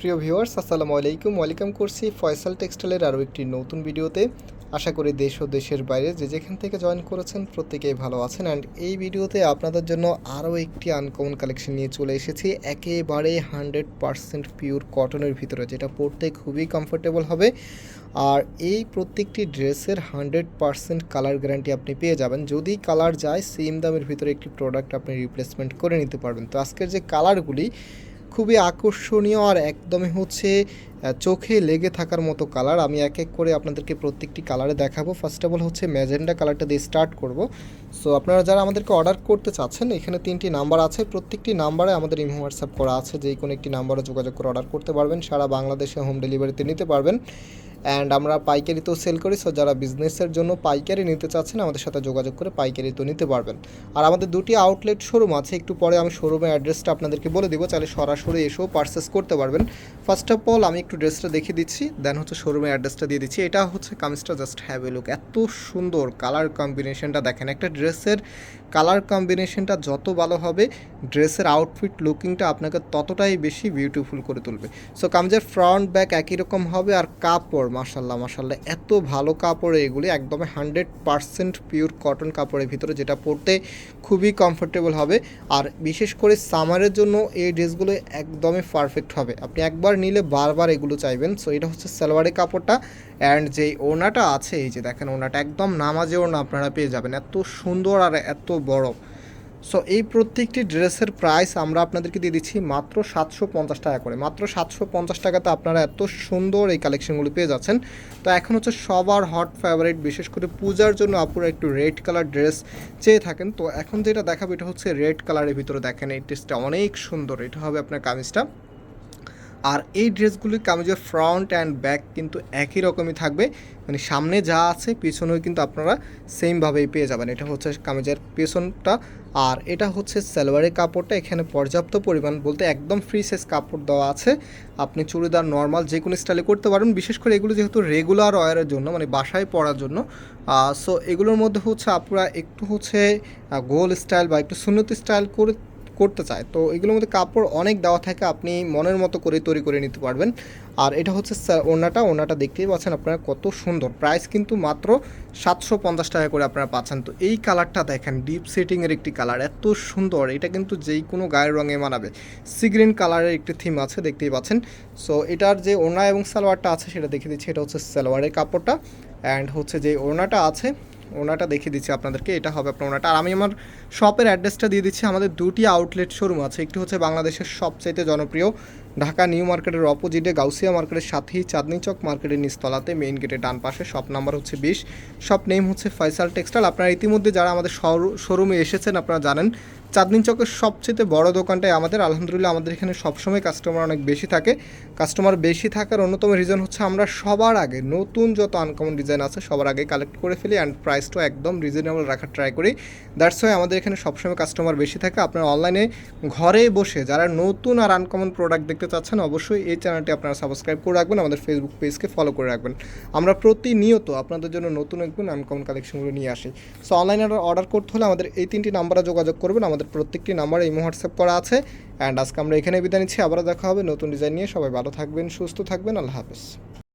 প্রিয় ভিউয়ার্স, আসসালামু আলাইকুম। ওয়েলকাম করছি ফয়সাল টেক্সটাইলের আরও একটি নতুন ভিডিওতে। আশা করি দেশ ও দেশের বাইরে যে যেখান থেকে জয়েন করেছেন প্রত্যেকেই ভালো আছেন। অ্যান্ড এই ভিডিওতে আপনাদের জন্য আরও একটি আনকমন কালেকশন নিয়ে চলে এসেছি। একেবারে হান্ড্রেড পারসেন্ট পিওর কটনের ভিতরে, যেটা পরতে খুবই কমফোর্টেবল হবে। আর এই প্রত্যেকটি ড্রেসের হান্ড্রেড পারসেন্ট কালার গ্যারান্টি আপনি পেয়ে যাবেন। যদি কালার যায়, সেম দামের ভিতরে একটি প্রোডাক্ট আপনি রিপ্লেসমেন্ট করে নিতে পারবেন। তো আজকের যে কালারগুলি খুবই আকর্ষণীয় আর একদমই হচ্ছে চোখে লেগে থাকার মতো কালার আমি এক এক করে আপনাদেরকে প্রত্যেকটি কালারে দেখাবো। ফার্স্ট অফ অল হচ্ছে ম্যাজেন্ডা কালারটা দিয়ে স্টার্ট করব। সো আপনারা যারা আমাদেরকে অর্ডার করতে চাচ্ছেন, এখানে তিনটি নাম্বার আছে। প্রত্যেকটি নাম্বারে আমাদের ইমো হোয়াটসঅ্যাপ করা আছে। যে কোনো একটি নাম্বারে যোগাযোগ করে অর্ডার করতে পারবেন। সারা বাংলাদেশে হোম ডেলিভারিতে নিতে পারবেন। অ্যান্ড আমরা পাইকারি তো সেল করি সো যারা বিজনেসের জন্য পাইকারি নিতে চাচ্ছেন, আমাদের সাথে যোগাযোগ করে পাইকারি তো নিতে পারবেন। আর আমাদের দুটি আউটলেট শোরুম আছে। একটু পরে আমি শোরুমের অ্যাড্রেসটা আপনাদেরকে বলে দিব। চাইলে সরাসরি এসেও পারচেস করতে পারবেন। ফার্স্ট অফ অল আমি একটু ড্রেসটা দেখিয়ে দিচ্ছি দেন হচ্ছে শোরুমের অ্যাড্রেসটা দিয়ে দিচ্ছি। এটা হচ্ছে কামিজটা জাস্ট হ্যাভ এ লুক এত সুন্দর কালার কম্বিনেশনটা দেখেন। একটা ড্রেসের কালার কম্বিনেশনটা যত ভালো হবে, ড্রেসের আউটফিট লুকিংটা আপনাকে ততটাই বেশি বিউটিফুল করে তুলবে। সো কামিজের ফ্রন্ট ব্যাক একই রকম হবে আর কাপড় মাসাল্লাহ মাসাল্লাহ এত ভালো কাপড় এগুলি, একদমই হান্ড্রেড পারসেন্ট পিওর কটন কাপড়ের ভিতরে যেটা পরতে খুবই কমফোর্টেবল হবে। আর বিশেষ করে সামারের জন্য এই ড্রেসগুলো একদমই পারফেক্ট হবে। আপনি একবার নিলে বারবার এগুলো চাইবেন। সো এটা হচ্ছে সালোয়ারের কাপড়টা অ্যান্ড যেই ওনাটা আছে, এই যে দেখেন ওনাটা একদম নামাজে ওনা আপনারা পেয়ে যাবেন। এত সুন্দর আর এত বড়। সো এই প্রত্যেকটি ড্রেসের প্রাইস আমরা আপনাদেরকে দিয়ে দিচ্ছি মাত্র সাতশো পঞ্চাশ টাকা করে। মাত্র সাতশো পঞ্চাশ টাকাতে আপনারা এত সুন্দর এই কালেকশনগুলো পেয়ে যাচ্ছেন। তো এখন হচ্ছে সবার হট ফেভারিট বিশেষ করে পূজার জন্য আপুরা একটু রেড কালার ড্রেস চেয়ে থাকেন। তো এখন যেটা দেখাবো, এটা হচ্ছে রেড কালারের ভিতরে দেখেন, এই ড্রেসটা অনেক সুন্দর। এটা হবে আপনার কামিজটা। আর এই ড্রেসগুলির কামিজের ফ্রন্ট অ্যান্ড ব্যাক কিন্তু একই রকমই থাকবে। মানে সামনে যা আছে পিছনেও কিন্তু আপনারা সেমভাবেই পেয়ে যাবেন। এটা হচ্ছে কামিজের পেছনটা। আর এটা হচ্ছে সালোয়ারের কাপড়টা। এখানে পর্যাপ্ত পরিমাণ বলতে একদম ফ্রি সাইজ কাপড় দেওয়া আছে। আপনি চুড়িদার নর্মাল যে কোনো স্টাইলে করতে পারেন বিশেষ করে এগুলো যেহেতু রেগুলার ওয়ারের জন্য মানে বাসায় পরার জন্য। সো এগুলোর মধ্যে হচ্ছে আপনারা একটু হচ্ছে গোল স্টাইল বা একটু সুন্নতি স্টাইল করে করতে চায়। তো এগুলোর মধ্যে কাপড় অনেক দেওয়া থাকে, আপনি মনের মতো করে তৈরি করে নিতে পারবেন। আর এটা হচ্ছে ওড়নাটা ওড়নাটা দেখতেই পাচ্ছেন আপনারা কত সুন্দর। প্রাইস কিন্তু মাত্র সাতশো পঞ্চাশ টাকা করে আপনারা পাচ্ছেন। তো এই কালারটা দেখেন, ডিপ সেটিংয়ের একটি কালার, এত সুন্দর। এটা কিন্তু যেই কোনো গায়ের রঙে মানাবে। সি গ্রিন কালারের একটি থিম আছে, দেখতেই পাচ্ছেন। সো এটার যে ওড়না এবং সালোয়ারটা আছে, সেটা দেখে দিচ্ছি। এটা হচ্ছে সালোয়ারের কাপড়টা। অ্যান্ড হচ্ছে যে ওড়নাটা আছে ওনাটা দেখিয়ে দিচ্ছি আপনাদেরকে, এটা হবে আপনার ওনাটা। আর আমি আমার শপের অ্যাড্রেসটা দিয়ে দিচ্ছি, আমাদের দুটি আউটলেট শোরুম আছে। একটি হচ্ছে বাংলাদেশের সবচাইতে জনপ্রিয়, ঢাকা নিউ মার্কেটের অপোজিটে গাউসিয়া মার্কেটের সাথেই চাঁদনি চক মার্কেটের নিচতলাতে মেইন গেটের ডান পাশে শপ নাম্বার হচ্ছে বিশ। শপ নেম হচ্ছে ফয়সাল টেক্সটাইল আপনারা ইতিমধ্যে যারা আমাদের শোরুমে এসেছেন, আপনারা জানেন চাঁদনি চকের সবচেয়ে বড় দোকানটাই আমাদের। আলহামদুলিল্লাহ আমাদের এখানে সবসময় কাস্টমার অনেক বেশি থাকে। কাস্টমার বেশি থাকার অন্যতম রিজন হচ্ছে আমরা সবার আগে নতুন যত আনকমন ডিজাইন আছে সবার আগে কালেক্ট করে ফেলি অ্যান্ড প্রাইসটাও একদম রিজনেবল রাখার ট্রাই করি। দ্যাটস ওয়াই আমাদের এখানে সবসময় কাস্টমার বেশি থাকে। আপনারা অনলাইনে ঘরে বসে যারা নতুন আর আনকমন প্রোডাক্ট দেখতে চাচ্ছেন অবশ্যই এই চ্যানেলটি আপনারা সাবস্ক্রাইব করে রাখবেন, আমাদের ফেসবুক পেজকে ফলো করে রাখবেন। আমরা প্রতিনিয়ত আপনাদের জন্য নতুন একদম আনকমন কালেকশনগুলো নিয়ে আসি। সো অনলাইনে অর্ডার করতে হলে আমাদের এই তিনটি নাম্বারে যোগাযোগ করবেন, আমাদের প্রত্যেকটি নাম্বার এই হোয়াটসঅ্যাপ করা আছে। অ্যান্ড আজকে আমরা এখানে বিদায় নিচ্ছি। আবারও দেখা হবে নতুন ডিজাইন নিয়ে। সবাই ভালো থাকবেন, সুস্থ থাকবেন। আল্লাহ হাফেজ।